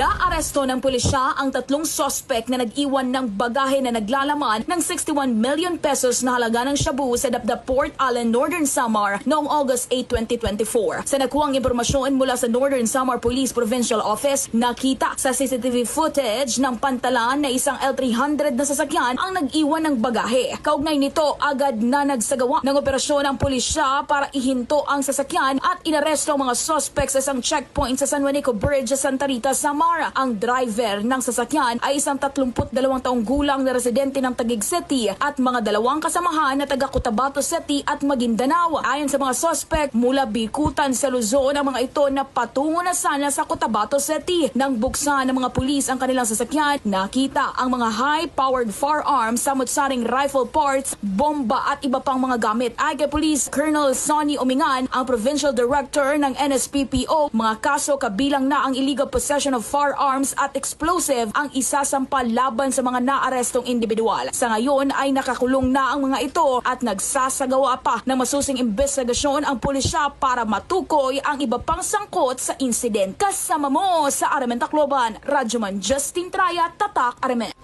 Naaresto ng pulisya ang tatlong sospek na nag-iwan ng bagahe na naglalaman ng 61 million pesos na halaga ng shabu sa Dabda Port Allen, Northern Samar noong August 8, 2024. Sa nakuhang impormasyon mula sa Northern Samar Police Provincial Office, nakita sa CCTV footage ng pantalan na isang L300 na sasakyan ang nag-iwan ng bagahe. Kaugnay nito, agad na nagsagawa ng operasyon ang pulisya para ihinto ang sasakyan at inaresto ang mga sospek sa isang checkpoint sa San Juanico Bridge sa Santa Rita, Samar. Ang driver ng sasakyan ay isang 32 taong gulang na residente ng Taguig City at mga dalawang kasamahan na taga Cotabato City at Maguindanao. Ayon sa mga sospek, mula Bikutan sa Luzon ang mga ito na patungo na sana sa Cotabato City. Nang buksan ng mga pulis ang kanilang sasakyan, nakita ang mga high-powered firearms, samot-saring rifle parts, bomba at iba pang mga gamit. Ay kay Police Colonel Sonny Omingan, ang Provincial Director ng NSPPO, mga kaso kabilang na ang illegal possession of firearms at explosive ang isasampa laban sa mga naarestong individual. Sa ngayon ay nakakulong na ang mga ito at nagsasagawa pa ng masusing investigasyon ang pulisya para matukoy ang iba pang sangkot sa insidente. Kasama mo sa Aramen Tacloban, Radyoman Justin Traya, Tatak Aramen.